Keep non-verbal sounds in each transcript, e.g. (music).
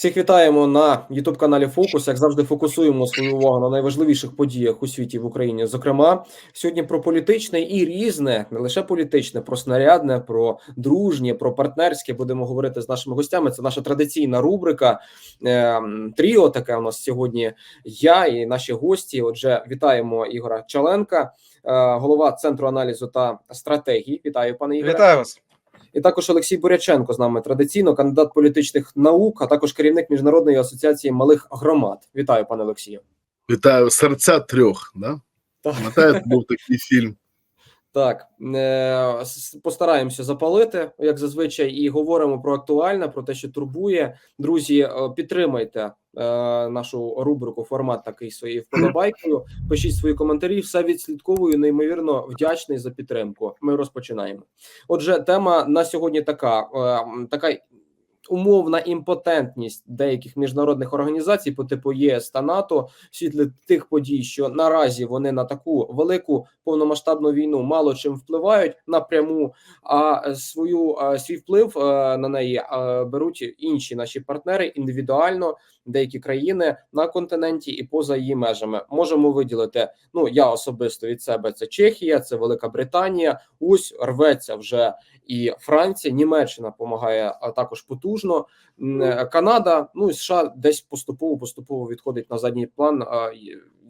Всіх вітаємо на youtube каналі Фокус. Як завжди, фокусуємо свою увагу на найважливіших подіях у світі в Україні. Зокрема, сьогодні про політичне і різне, не лише політичне, про снарядне, про дружнє, про партнерське. Будемо говорити з нашими гостями. Це наша традиційна рубрика е, тріо. Таке у нас сьогодні. Я і наші гості. Отже, вітаємо Ігора Чаленка, е, голова центру аналізу та стратегії. Вітаю, пане Ігоре. Вітаю вас. І також Олексій Буряченко з нами традиційно, кандидат політичних наук, а також керівник міжнародної асоціації малих громад. Вітаю, пане Олексію. Вітаю серця трьох. Да? Так. Пам'ятаєте, був такий фільм. Так е, постараємося запалити, як зазвичай, і говоримо про актуальне, про те, що турбує. Друзі, е, підтримайте нашу рубрику. Формат такий своєю вподобайкою. Пишіть свої коментарі. Все відслідковую. Неймовірно вдячний за підтримку. Ми розпочинаємо. Отже, тема на сьогодні така: е, така умовна імпотентність деяких міжнародних організацій по типу ЄС та НАТО в світлі тих подій, що наразі вони на таку велику повномасштабну війну мало чим впливають напряму, а свою свій вплив е, на неї е, беруть інші наші партнери індивідуально, деякі країни на континенті і поза її межами. Можемо виділити. Ну я особисто від себе це Чехія, це Велика Британія. Ось рветься вже і Франція, Німеччина допомагає також потужно. Е, Канада, ну і США десь поступово поступово відходить на задній план.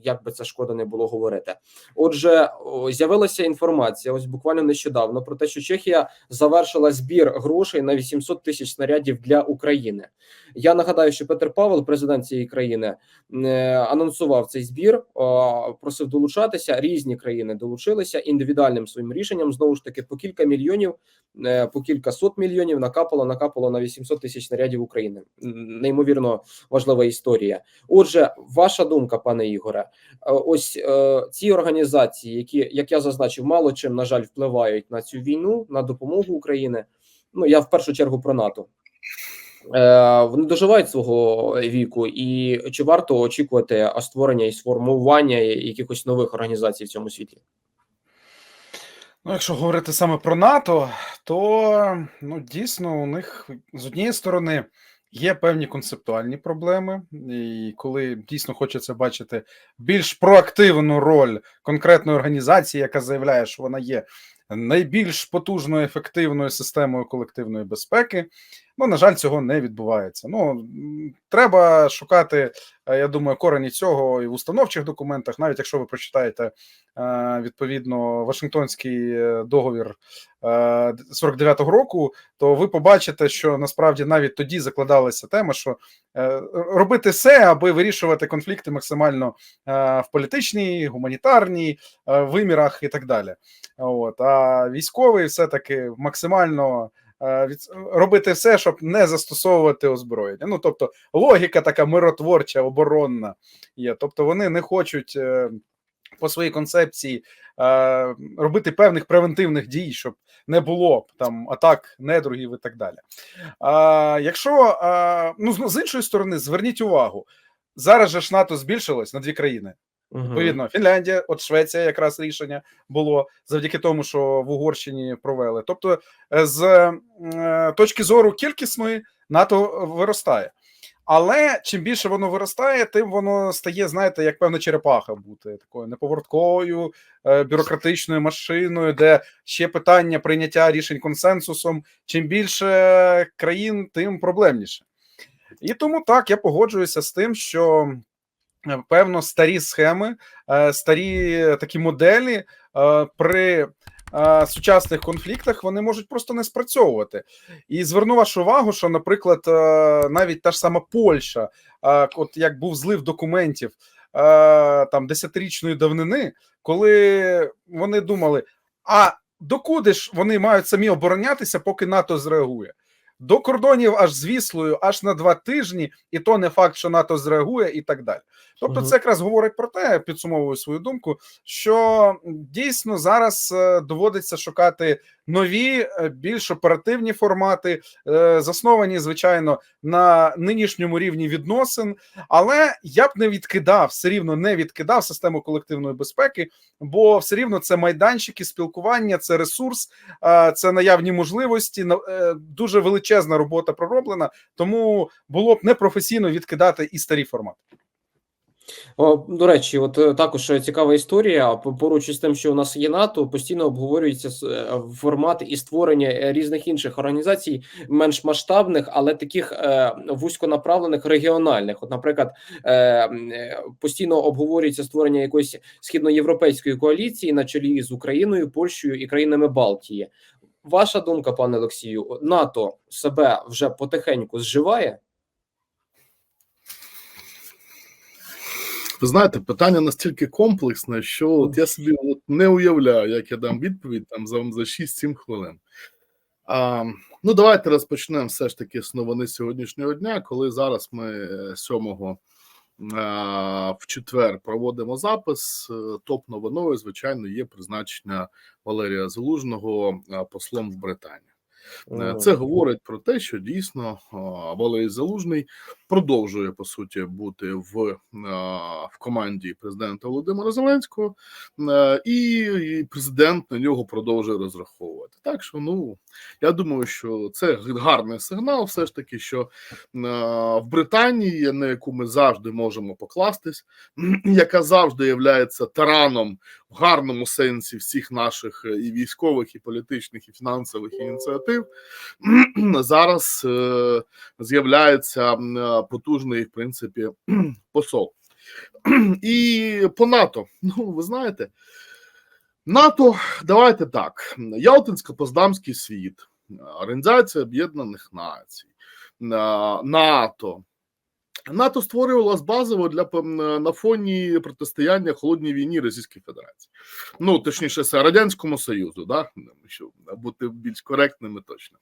Як би це шкода не було говорити. Отже, з'явилася інформація ось буквально нещодавно про те, що Чехія завершила збір грошей на 800 тисяч снарядів для України. Я нагадаю, що Петр Павел, президент цієї країни, е, анонсував цей збір, просив долучатися. Різні країни долучилися індивідуальним своїм рішенням. Знову ж таки, по кілька мільйонів, е, по кілька сот мільйонів накапало, накапало на 800 тисяч снарядів України. Неймовірно важлива історія. Отже, ваша думка, пане Ігоре, ось е, ці організації, які, як я зазначив, мало чим на жаль впливають на цю війну, на допомогу України. Ну я в першу чергу про НАТО. Е, вони доживають свого віку, і чи варто очікувати створення і сформування якихось нових організацій в цьому світі? Ну, якщо говорити саме про НАТО, то ну дійсно у них з однієї сторони є певні концептуальні проблеми, і коли дійсно хочеться бачити більш проактивну роль конкретної організації, яка заявляє, що вона є найбільш потужною ефективною системою колективної безпеки. Ну, на жаль, цього не відбувається. Ну треба шукати, е, я думаю, корені цього і в установчих документах, навіть якщо ви прочитаєте е, відповідно Вашингтонський е, договір е, 49-го року, то ви побачите, що насправді навіть тоді закладалася тема, що робити все, аби вирішувати конфлікти максимально в політичній, гуманітарній вимірах і так далі. От а військовий все-таки максимально е, від... робити все, щоб не застосовувати озброєння. Ну тобто логіка така миротворча, оборонна є. Тобто вони не хочуть е, по своїй концепції е, робити певних превентивних дій, щоб не було там атак недругів і так далі. А якщо ну з іншої сторони, зверніть увагу. Зараз же ж НАТО збільшилось на дві країни. Відповідно, Фінляндія, от Швеція, якраз рішення було завдяки тому, що в Угорщині провели. Тобто, е, з е, точки зору кількісної НАТО виростає. Але чим більше воно виростає, тим воно стає, знаєте, як певна черепаха бути такою неповоротковою, е, бюрократичною машиною, де ще питання прийняття рішень консенсусом. Чим більше країн, тим проблемніше. І тому так я погоджуюся з тим, що певно старі схеми, е, старі такі моделі е, при е, сучасних конфліктах вони можуть просто не спрацьовувати. І зверну вашу увагу, що, наприклад, е, навіть та ж сама Польща, е, от як був злив документів е, там десятирічної давнини, коли вони думали, а докуди ж вони мають самі оборонятися, поки НАТО зреагує. До кордонів аж з Віслою, аж на два тижні, і то не факт, що НАТО зреагує, і так далі. Тобто, це якраз говорить про те, підсумовую свою думку, що дійсно зараз е, доводиться шукати нові, е, більш оперативні формати, е, засновані, звичайно, на нинішньому рівні відносин. Але я б не відкидав, все рівно не відкидав систему колективної безпеки, бо все рівно це майданчики, спілкування, це ресурс, це наявні можливості. Дуже величезна робота пророблена, тому було б непрофесійно відкидати і старі формати. До речі, от е, також е, цікава історія. Поруч із тим, що у нас є НАТО, постійно обговорюється е, формат і створення різних інших організацій, менш масштабних, але таких вузьконаправлених регіональних. От, наприклад, постійно обговорюється створення якоїсь східноєвропейської коаліції на чолі з Україною, Польщею і країнами Балтії. Ваша думка, пане Олексію, НАТО себе вже потихеньку зживає? Ви знаєте, питання настільки комплексне, що от я собі от не уявляю, як я дам відповідь там за, за 6-7 хвилин. А, ну, давайте розпочнемо все ж таки з новини сьогоднішнього дня, коли зараз ми е, 7 а, в четвер проводимо запис. е, Топ-новиною, звичайно, є призначення Валерія Залужного послом в Британії. Е, Це говорить про те, що дійсно Валерій Залужний продовжує по суті бути в, в команді президента Володимира Зеленського, е, і, президент на нього продовжує розраховувати. Так що, ну я думаю, що це гарний сигнал, все ж таки, що е, в Британії, на яку ми завжди можемо покластись, (clears throat) яка завжди є тараном в гарному сенсі всіх наших е, і військових, і політичних, і фінансових ініціатив, (clears throat) зараз е, з'являється е, потужний, в принципі, (clears throat) посол. (clears throat) І по НАТО, ну ви знаєте, НАТО, давайте так: Ялтинсько-Поздамський світ, Організація Об'єднаних Націй, НАТО. НАТО створювалась базово для на фоні протистояння холодній війні Російської Федерації. Ну, точніше, Радянському Союзу, да? щоб бути більш коректними точно.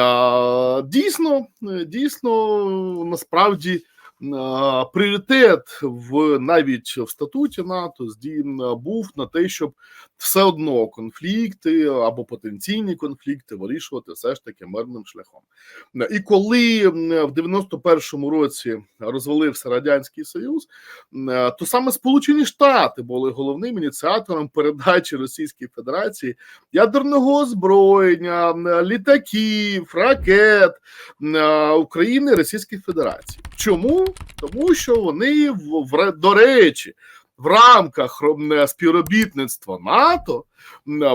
А, Дійсно, е, дійсно, насправді пріоритет в навіть в статуті НАТО був на те, щоб все одно конфлікти або потенційні конфлікти вирішувати все ж таки мирним шляхом. І коли в 91-му році розвалився радянський союз, то саме Сполучені Штати були головним ініціатором передачі Російській Федерації ядерного озброєння, літаків, ракет України Російській Федерації. Чому? Тому що вони в, до речі. В рамках співробітництва НАТО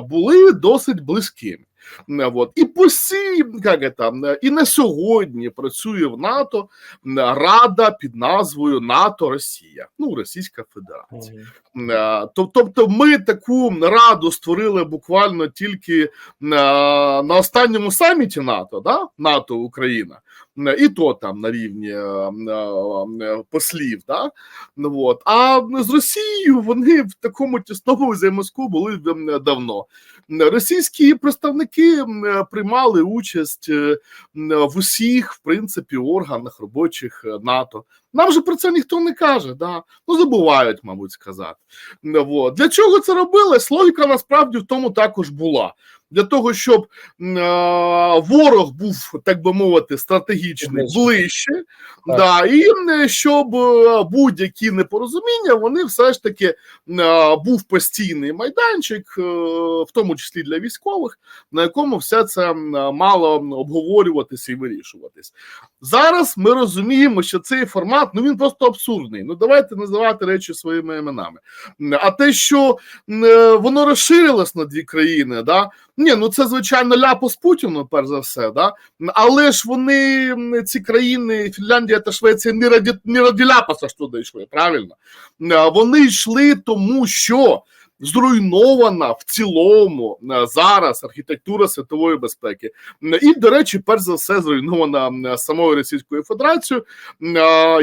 були досить близькими. М, Вот. І по сі, як это, і на сьогодні працює в НАТО Рада під назвою НАТО Росія, ну Російська Федерація. Е, тоб- Тобто ми таку раду створили буквально тільки е, на останньому саміті НАТО, да? НАТО Україна, і то там на рівні е, е, е, послів. Да? Ну, от. А з Росією вони в такому тісному взаємозв'язку були е, давно. Е, Російські представники е, приймали участь е, в усіх, в принципі, органах робочих е, НАТО. Нам же про це ніхто не каже, да? ну забувають, мабуть, сказати. Ну, Вот. Для чого це робилось? Логіка насправді в тому також була. Для того, щоб е, ворог був, так би мовити, стратегічний Ближче. Так. да, і щоб е, будь-які непорозуміння, вони все ж таки е, був постійний майданчик, е, в тому числі для військових, на якому все це мало обговорюватися і вирішуватись. Зараз ми розуміємо, що цей формат ну він просто абсурдний. Ну давайте називати речі своїми іменами. А те, що е, воно розширилось на дві країни, да ні, ну це звичайно ляпос Путіну, перш за все, да але ж вони ці країни, Фінляндія та Швеція, не раді не раді ляпаса ж туди йшли, правильно? Вони йшли тому, що зруйнована в цілому е, зараз архітектура світової безпеки. І, до речі, перш за все, зруйнована самою Російською Федерацією, е,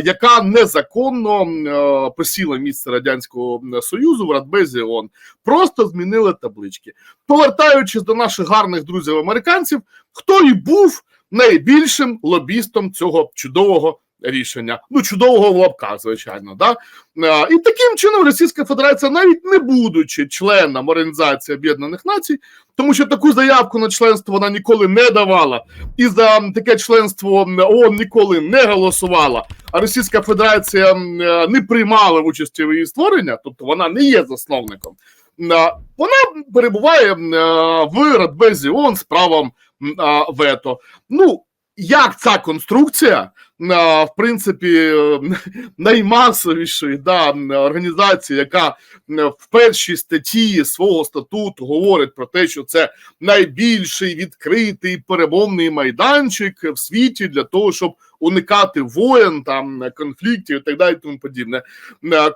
яка незаконно е, посіла місце Радянського Союзу в Радбезі ООН. Просто змінили таблички. Повертаючись до наших гарних друзів американців, хто і був найбільшим лобістом цього чудового рішення. Ну, чудового в лапках, звичайно. Да? Е, І таким чином Російська Федерація, навіть не будучи членом Організації Об'єднаних Націй, тому що таку заявку на членство вона ніколи не давала, і за таке членство ООН ніколи не голосувала. А Російська Федерація е, не приймала участі в її створенні, тобто вона не є засновником. Е, Вона перебуває в Радбезі ООН з правом вето. Ну, як ця конструкція, в принципі, (laughs) наймасовішої да, організації, яка в першій статті свого статуту говорить про те, що це найбільший відкритий перемовний майданчик в світі для того, щоб уникати воєн, там конфліктів і так далі, тому подібне.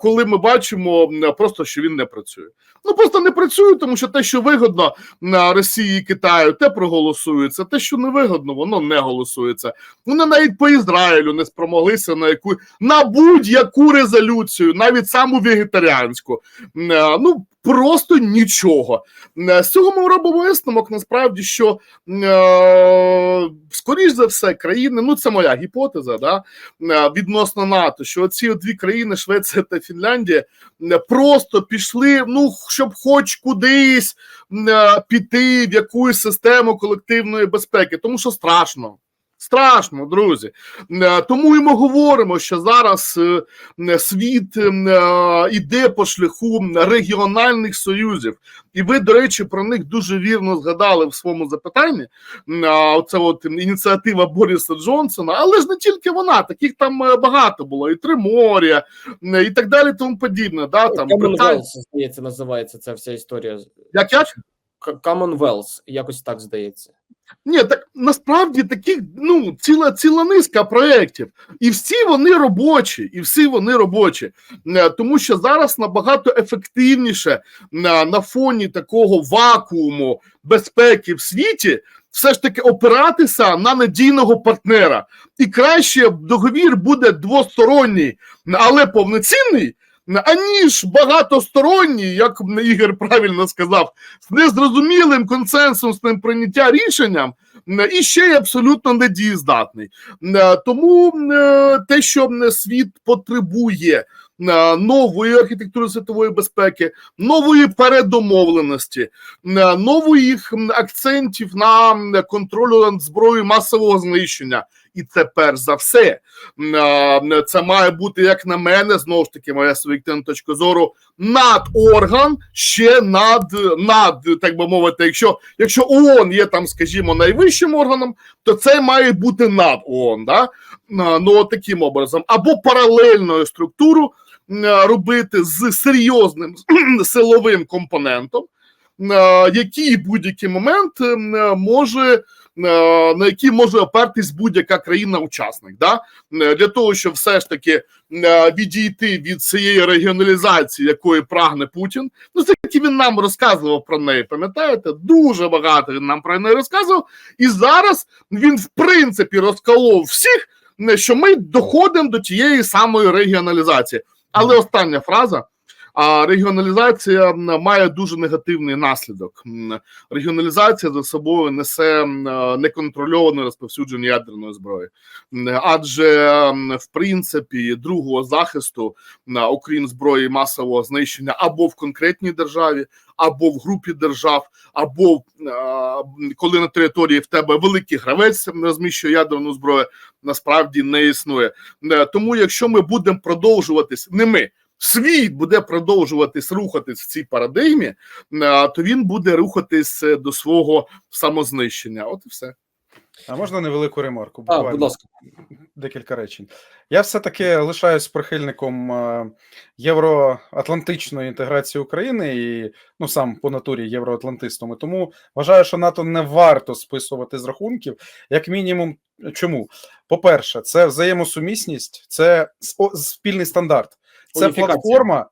Коли ми бачимо просто, що він не працює. Ну просто не працює, тому що те, що вигодно на Росії і Китаю, те проголосується. Те, що не вигодно, воно не голосується. Вони навіть по Ізраїлю не спромоглися на яку на будь-яку резолюцію, навіть саму вегетаріанську. Е, Ну просто нічого. Е, З цього ми робимо висновок. Насправді, що е, скоріш за все, країни, ну це моя гіпотеза, да, відносно НАТО, що ці дві країни, Швеція та Фінляндія, просто пішли, ну щоб хоч кудись піти в якусь систему колективної безпеки, тому що страшно. Страшно, друзі. Е, Тому і ми говоримо, що зараз е, е, світ іде по шляху регіональних союзів. І ви, до речі, про них дуже вірно згадали в своєму запитанні. Оце от ініціатива Боріса Джонсона, але ж не тільки вона, таких там багато було, і Тримор'я, і так далі, тому подібне. Да, там, Commonwealth, здається, називається ця вся історія. як як? Commonwealth, якось так здається. Ні, так насправді таких ну ціла ціла низка проєктів, і всі вони робочі, і всі вони робочі, Е, тому що зараз набагато ефективніше на, на фоні такого вакууму безпеки в світі. Все ж таки опиратися на надійного партнера, і краще договір буде двосторонній, але повноцінний, аніж багатосторонній, як Ігор правильно сказав, з незрозумілим консенсусним прийняття рішенням і ще й абсолютно недієздатний. Е, Тому е, те, що світ потребує е, нової архітектури світової безпеки, нової передомовленості, нових акцентів на контролю зброєю масового знищення. І це перш за все. Це має бути, як на мене, знову ж таки, моя суб'єктивна точка зору, надорган ще над, над, так би мовити, якщо, якщо ООН є там, скажімо, найвищим органом, то це має бути над ООН, да? Ну таким образом, або паралельною структуру робити з серйозним (clears throat) силовим компонентом, який будь-який момент може. Е, На які може опертись будь-яка країна-учасник, да? Е, для того, щоб все ж таки е, відійти від цієї регіоналізації, якої прагне Путін. Ну, це тільки він нам розказував про неї. Пам'ятаєте? Дуже багато він нам про неї розказував. І зараз він, в принципі, розколов всіх, що ми доходимо до тієї самої регіоналізації. Але остання фраза. А регіоналізація має дуже негативний наслідок. Регіоналізація за собою несе неконтрольоване розповсюдження ядерної зброї, адже в принципі другого захисту окрім зброї масового знищення або в конкретній державі, або в групі держав, або коли на території в тебе великий гравець розміщує ядерну зброю, насправді не існує. Тому, якщо ми будемо продовжуватись, не ми. Світ буде продовжуватись рухатись в цій парадигмі, то він буде рухатись е, до свого самознищення. От і все. А можна невелику ремарку? А, будь ласка. декілька речень. Я все-таки лишаюсь прихильником е, євроатлантичної інтеграції України і ну сам по натурі євроатлантистом. І Тому вважаю, що НАТО не варто списувати з рахунків, як мінімум. Чому? По-перше, це взаємосумісність, це спільний стандарт, це платформа.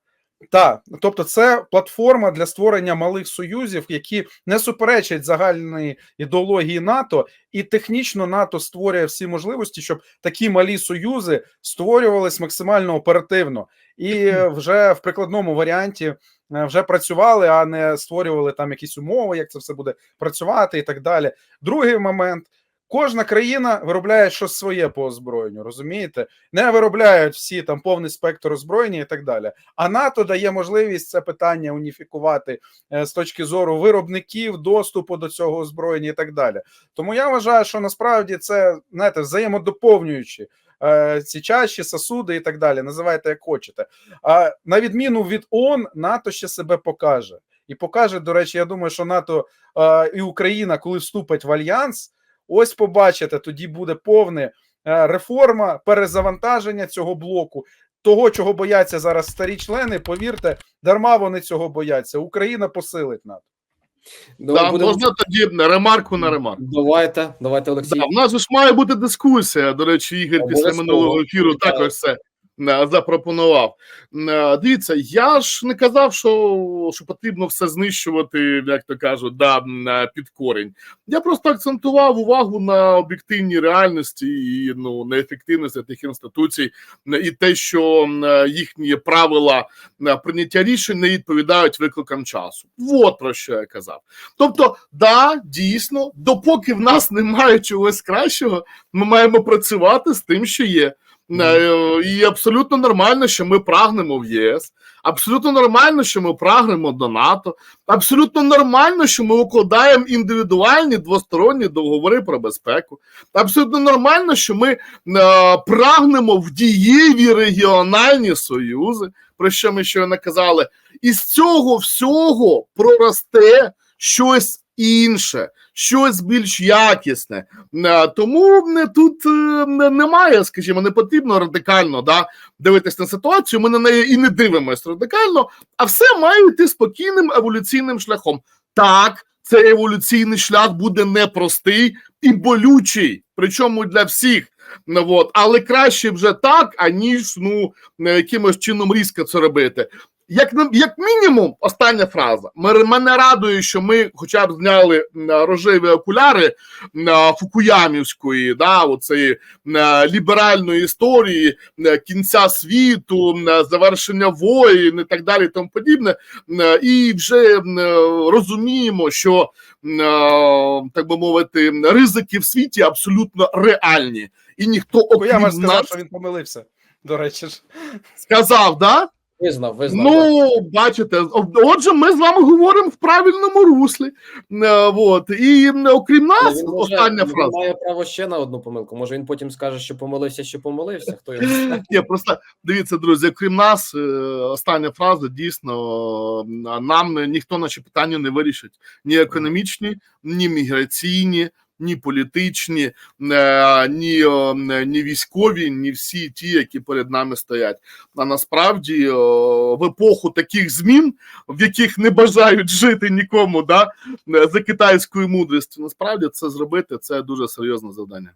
Так, тобто, це платформа для створення малих союзів, які не суперечать загальної ідеології НАТО, і технічно НАТО створює всі можливості, щоб такі малі союзи створювались максимально оперативно і вже в прикладному варіанті е, вже працювали, а не створювали там якісь умови, як це все буде працювати, і так далі. Другий момент. Кожна країна виробляє щось своє по озброєнню, розумієте? Не виробляють всі там повний спектр озброєння і так далі. А НАТО дає можливість це питання уніфікувати е, з точки зору виробників, доступу до цього озброєння і так далі. Тому я вважаю, що насправді це знаєте, взаємодоповнюючі е, ці чаші, сосуди і так далі. Називайте як хочете. А на відміну від ООН, НАТО ще себе покаже. І покаже, до речі, я думаю, що НАТО е, і Україна, коли вступать в альянс, ось побачите, тоді буде повне е, реформа, перезавантаження цього блоку. Того, чого бояться зараз старі члени, повірте, дарма вони цього бояться. Україна посилить НАТО. Ну, Да, будемо- Можна тоді ремарку на ремарку. Давайте, давайте, Олексій. Да, в нас ж має бути дискусія. До речі, Ігор після минулого ефіру також це (laughs) запропонував. Е, Дивіться, я ж не казав, що, що потрібно все знищувати, як то кажуть, да, на- під корінь. Я просто акцентував увагу на об'єктивній реальності і ну, неефективності тих інституцій, е, і те, що е, їхні правила е, прийняття рішень не відповідають викликам часу. От про що я казав. Тобто, да, дійсно, допоки в нас немає чогось кращого, ми маємо працювати з тим, що є. Е, І абсолютно нормально, що ми прагнемо в ЄС. Абсолютно нормально, що ми прагнемо до НАТО. Абсолютно нормально, що ми укладаємо індивідуальні двосторонні договори про безпеку. Абсолютно нормально, що ми е, прагнемо в дієві регіональні союзи, про що ми щойно казали. І з цього всього проросте щось інше, щось більш якісне. Е, Тому тут е, немає, скажімо, не потрібно радикально да, дивитись на ситуацію. Ми на неї і не дивимося радикально, а все має йти спокійним еволюційним шляхом. Так, цей еволюційний шлях буде непростий і болючий, причому для всіх. Ну, от. Але краще вже так, аніж ну, е, якимось чином різко це робити. Як, як мінімум, остання фраза. Мене радує, що ми хоча б зняли рожеві окуляри Фукуямівської, да, оцеї ліберальної історії кінця світу, завершення воїн і так далі, і тому подібне. І вже розуміємо, що так би мовити, ризики в світі абсолютно реальні, і ніхто Я окрім вам сказав, нас що він помилився. До речі ж. сказав, да? Визнав, визнав. Ну, бачите, отже, ми з вами говоримо в правильному руслі. Е, Вот. І окрім нас, він може- остання він фраза. має право ще на одну помилку. Може він потім скаже, що помилився, що помилився. Хто його? Ні, просто дивіться, друзі, окрім нас, е, остання фраза дійсно нам ніхто наші питання не вирішить. Ні економічні, ні міграційні, ні політичні, е, ні, е, ні військові, ні всі ті, які перед нами стоять. А насправді е, в епоху таких змін, в яких не бажають жити нікому, да, за китайською мудрістю, насправді це зробити це дуже серйозне завдання.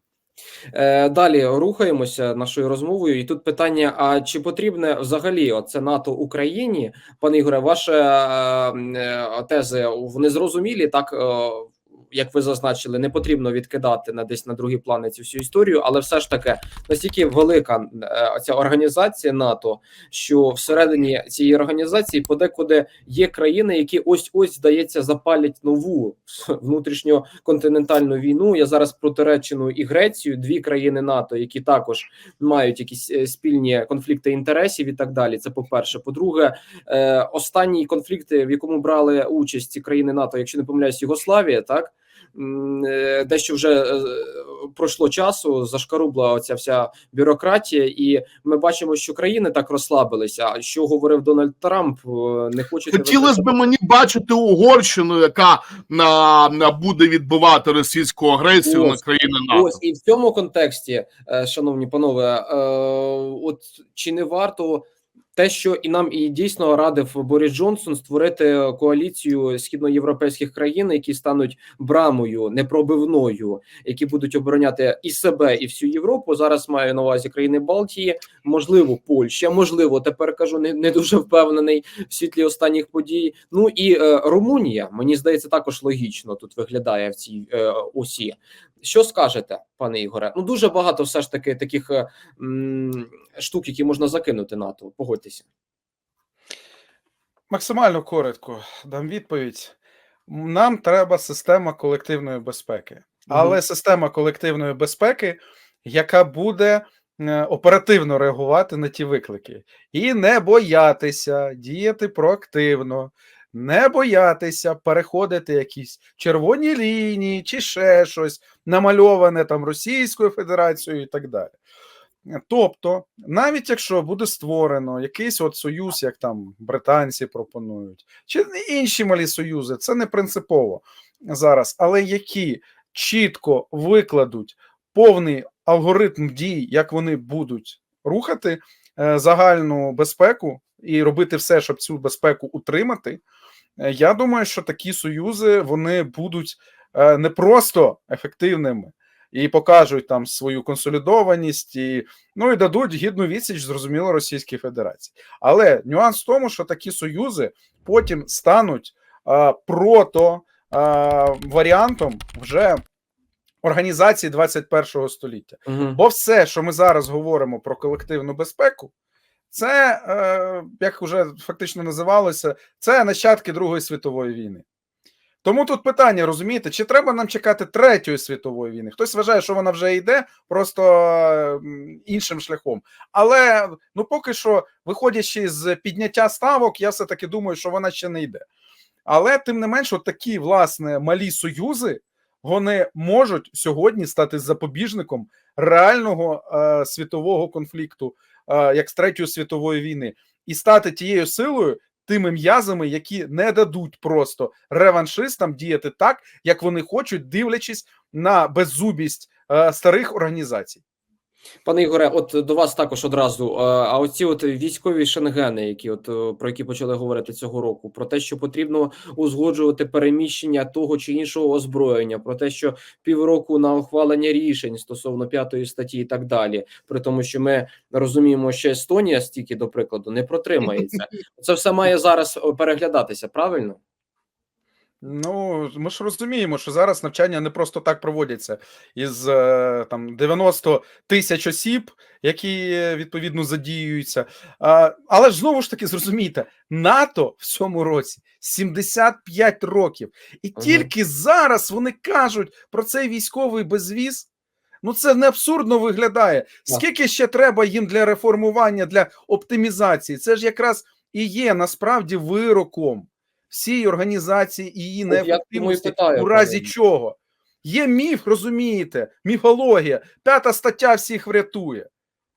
Далі рухаємося нашою розмовою, і тут питання: а чи потрібне взагалі оце НАТО Україні? Пане Ігоре, ваші тези вони зрозумілі, так як ви зазначили, не потрібно відкидати на десь на другі плани цю всю історію, але все ж таки настільки велика е, ця організація НАТО, що всередині цієї організації подекуди є країни, які ось ось здається запалять нову внутрішньоконтинентальну війну. Я зараз про Туреччину і Грецію, дві країни НАТО, які також мають якісь е, спільні конфлікти інтересів і так далі. Це по перше. По-друге, е, останній конфлікт, в якому брали участь ці країни НАТО, якщо не помиляюсь, Югославія, так. Е, Дещо вже е, пройшло часу, зашкарубла оця вся бюрократія, і ми бачимо, що країни так розслабилися. А що говорив Дональд Трамп, е, не хочете Хотілося б мені бачити Угорщину, яка на, на буде відбивати російську агресію Ось, на країни НАТО. Ось і в цьому контексті, шановні панове, от чи не варто те, що і нам і дійсно радив Борис Джонсон створити коаліцію східноєвропейських країн, які стануть брамою непробивною, які будуть обороняти і себе, і всю Європу. Зараз маю на увазі країни Балтії, можливо, Польща, можливо, тепер кажу, не, не дуже впевнений в світлі останніх подій. Ну і е, Румунія, мені здається, також логічно тут виглядає в цій е, осі. Що скажете, пане Ігоре? Ну дуже багато все ж таки таких е, м, штук, які можна закинути НАТО. Погодьтеся. Максимально коротко дам відповідь. Нам треба система колективної безпеки. але система колективної безпеки, яка буде е, оперативно реагувати на ті виклики, і не боятися діяти проактивно, не боятися переходити якісь червоні лінії чи ще щось намальоване там Російською Федерацією і так далі. Тобто, навіть якщо буде створено якийсь от союз, як там британці пропонують, чи інші малі союзи, це не принципово зараз, але які чітко викладуть повний алгоритм дій, як вони будуть рухати е, загальну безпеку і робити все, щоб цю безпеку утримати. е, Я думаю, що такі союзи вони будуть е, не просто ефективними і покажуть там свою консолідованість, і ну і дадуть гідну відсіч, зрозуміло, Російській Федерації. Але нюанс в тому, що такі союзи потім стануть а, прото а, варіантом вже організації 21 століття. Угу. Бо все, що ми зараз говоримо про колективну безпеку, це, е, як вже фактично називалося, це нащадки Другої світової війни. Тому тут питання, розумієте, чи треба нам чекати Третьої світової війни? Хтось вважає, що вона вже йде просто іншим шляхом. Але ну поки що, виходячи з підняття ставок, я все-таки думаю, що вона ще не йде. Але тим не менш, такі власне малі союзи вони можуть сьогодні стати запобіжником реального е, світового конфлікту, як з третьої світової війни, і стати тією силою, тими м'язами, які не дадуть просто реваншистам діяти так, як вони хочуть, дивлячись на беззубість е, старих організацій. Пане Ігоре, от до вас також одразу. е, А оці от військові шенгени, які от е, про які почали говорити цього року, про те, що потрібно узгоджувати переміщення того чи іншого озброєння, про те, що півроку на ухвалення рішень стосовно п'ятої статті, і так далі. При тому, що ми розуміємо, що Естонія стільки, до прикладу, не протримається. Це все має зараз е, переглядатися, правильно? Ну, ми ж розуміємо, що зараз навчання не просто так проводяться із е, там 90 тисяч осіб, які е, відповідно задіюються. Але ж знову ж таки зрозумійте, НАТО в цьому році 75 років, і Ага. тільки зараз вони кажуть про цей військовий безвіз. Ну, це не абсурдно виглядає. Скільки ще треба їм для реформування, для оптимізації? Це ж якраз і є насправді вироком всій організації і її і неефективності питаю, у разі чого. Є міф, розумієте, міфологія, п'ята стаття всіх врятує.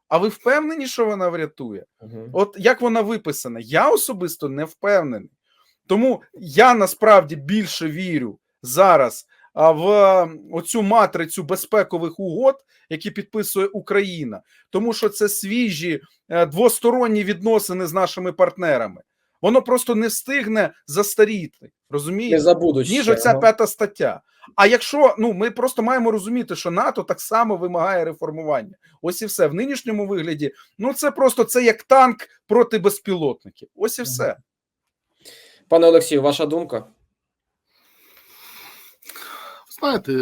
А ви впевнені, що вона врятує? Угу. От як вона виписана, я особисто не впевнений. Тому я насправді більше вірю зараз в оцю матрицю безпекових угод, які підписує Україна, тому що це свіжі е, двосторонні відносини з нашими партнерами. Воно просто не встигне застаріти. Розумієте? Забудуть ніж оця ага. п'ята стаття. А якщо ну ми просто маємо розуміти, що НАТО так само вимагає реформування. Ось і все в нинішньому вигляді. Ну це просто це як танк проти безпілотників. Ось і все. Пане Олексію, ваша думка? Знаєте, е,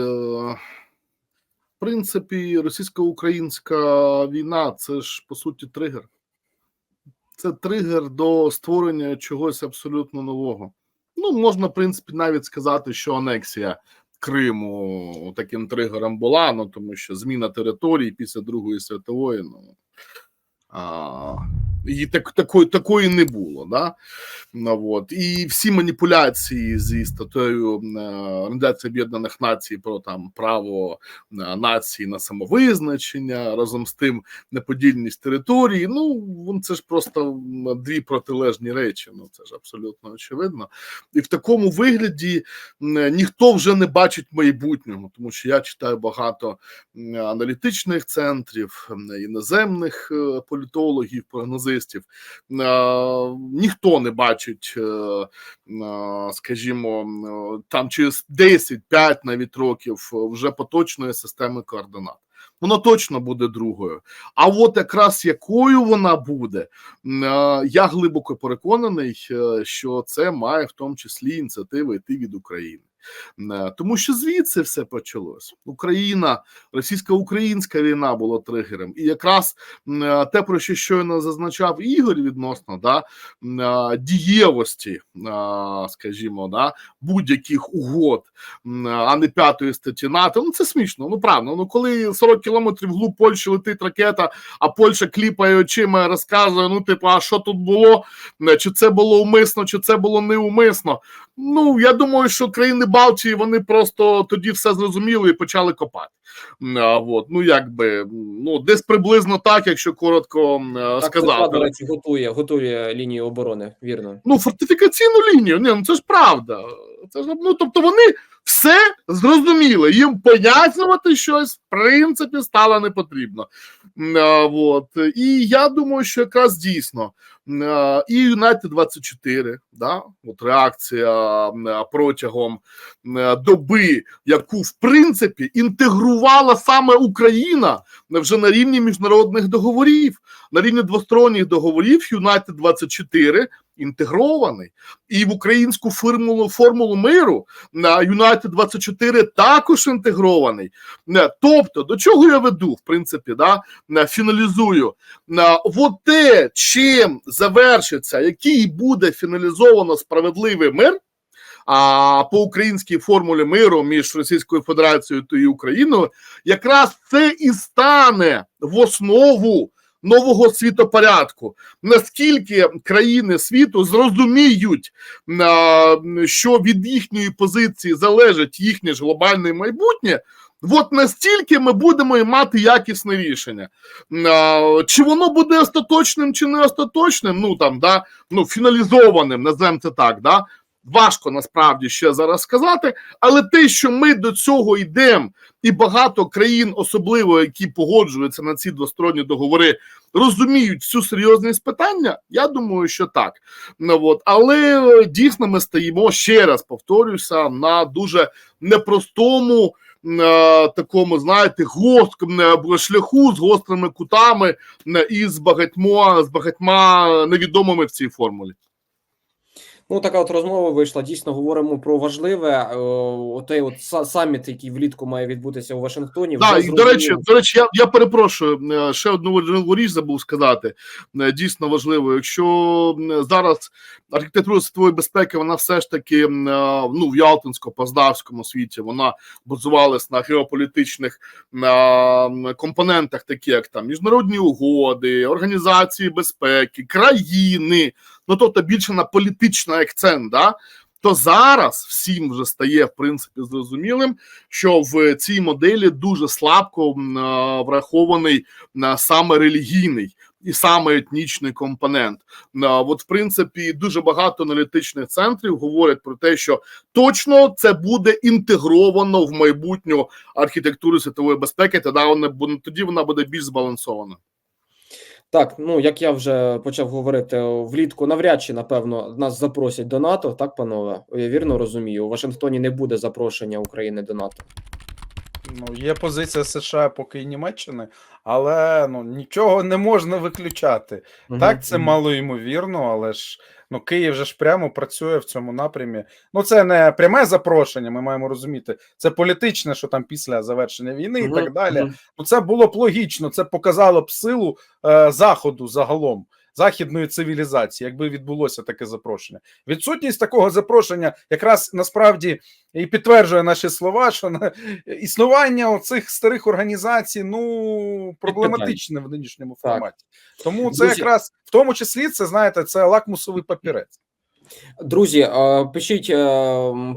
в принципі, російсько-українська війна це ж по суті тригер. Це тригер до створення чогось абсолютно нового. Ну, можна, в принципі, навіть сказати, що анексія Криму таким тригером була, ну тому що зміна території після Другої світової, ну а, її так, такої, такої не було. Да? Ну, от. І всі маніпуляції зі статтею е, Організації Об'єднаних Націй про там право е, нації на самовизначення, разом з тим неподільність території. Ну це ж просто дві протилежні речі. Ну це ж абсолютно очевидно. І в такому вигляді ніхто вже не бачить майбутнього, тому що я читаю багато аналітичних центрів, іноземних е, політологів, прогнозистів. Е, Ніхто не бачить, е, е, скажімо, там через 10-5 навіть років вже поточної системи координат. Вона точно буде другою. А от якраз якою вона буде, я глибоко переконаний, що це має в тому числі ініціатива йти від України. Е, Тому що звідси все почалось. Україна, російсько-українська війна була тригером, і якраз е, те, про що щойно зазначав Ігор відносно да, е, дієвості, скажімо, да, будь-яких угод, а не п'ятої статті НАТО. Ну це смішно. Ну правда. Ну коли 40 кілометрів вглуб Польщі летить ракета, а Польща кліпає очима, розказує: ну, типу, а що тут було? Чи це було умисно, чи це було неумисно? Ну я думаю, що країни Балтії вони просто тоді все зрозуміли і почали копати. А, от, ну якби ну десь приблизно так, якщо коротко Так, сказати. До речі, готує, готує лінію оборони, вірно. Ну, фортифікаційну лінію, ні, ну це ж правда. Це ж, ну, тобто вони все зрозуміли. Їм пояснювати щось, в принципі, стало не потрібно. От. І я думаю, що якраз дійсно і United 24, да, от реакція протягом доби, яку в принципі інтегрувала саме Україна вже на рівні міжнародних договорів, на рівні двосторонніх договорів United 24 інтегрований. І в українську формулу формулу миру на United 24 також інтегрований. Не, Тобто, до чого я веду, в принципі, да, фіналізую. На, от те, чим завершиться, який буде фіналізовано справедливий мир. А по українській формулі миру між Російською Федерацією та Україною, якраз це і стане в основу нового світопорядку. Наскільки країни світу зрозуміють, що від їхньої позиції залежить їхнє ж глобальне майбутнє. От настільки ми будемо мати якісне рішення. Чи воно буде остаточним, чи не остаточним, ну там да, ну фіналізованим, називаємо це так, да. Важко насправді ще зараз сказати, але те, що ми до цього йдемо, і багато країн, особливо які погоджуються на ці двосторонні договори, розуміють всю серйозність питання. Я думаю, що так. Ну, от. Але е, дійсно ми стоїмо ще раз повторюся на дуже непростому. е, Такому, знаєте, гострому е, шляху з гострими кутами е, і з багатьма з багатьма невідомими в цій формулі. Ну, така от розмова вийшла. Дійсно, говоримо про важливе. е, Отей от саміт, який влітку має відбутися у Вашингтоні. Вже і до речі, до речі, я, я перепрошую е, ще одну важливу річ забув сказати. е, Дійсно важливо. Якщо зараз архітектура світової безпеки, вона все ж таки ну в Ялтинсько-Поздавському світі вона базувалась на геополітичних компонентах, такі як там міжнародні угоди, організації безпеки, країни. Ну тобто більше на політичний акцент, да. То зараз всім вже стає в принципі зрозумілим, що в цій моделі дуже слабко врахований саме релігійний і саме етнічний компонент. От, в принципі, дуже багато аналітичних центрів говорять про те, що точно це буде інтегровано в майбутню архітектуру світової безпеки. Тоді тоді вона буде більш збалансована. Так, ну як я вже почав говорити влітку, навряд чи напевно нас запросять до НАТО. Так, панове, я вірно розумію. У Вашингтоні не буде запрошення України до НАТО. Ну, є позиція США, поки і Німеччини, але ну, нічого не можна виключати. Так, це Мгм. мало ймовірно, але ж ну, Київ же ж прямо працює в цьому напрямі. Ну, це не пряме запрошення, ми маємо розуміти. Це політичне, що там після завершення війни і так далі. мгм. Ну, це було б логічно, це показало б силу е, заходу загалом. Західної цивілізації, якби відбулося таке запрошення, відсутність такого запрошення якраз насправді і підтверджує наші слова, що на існування оцих старих організацій ну проблематичне в нинішньому форматі. Тому це якраз в тому числі це знаєте, це лакмусовий папірець. Друзі, пишіть е,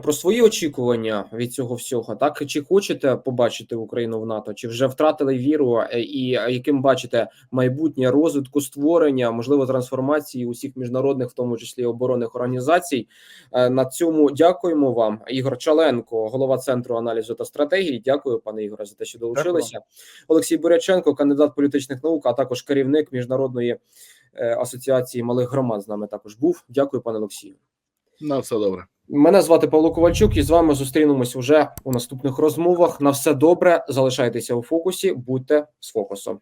про свої очікування від цього всього. Так чи хочете побачити Україну в НАТО, чи вже втратили віру, е, і е, яким бачите майбутнє розвитку створення, можливо, трансформації усіх міжнародних, в тому числі оборонних організацій. На цьому дякуємо вам, Ігор Чаленко, голова центру аналізу та стратегії. Дякую, пане Ігоре, за те, що долучилися. Олексій Буряченко, кандидат політичних наук, а також керівник міжнародної асоціації малих громад. З нами також був. Дякую, пане Олексію. На все добре. Мене звати Павло Ковальчук, і з вами зустрінемось уже у наступних розмовах. На все добре. Залишайтеся у фокусі, будьте з фокусом.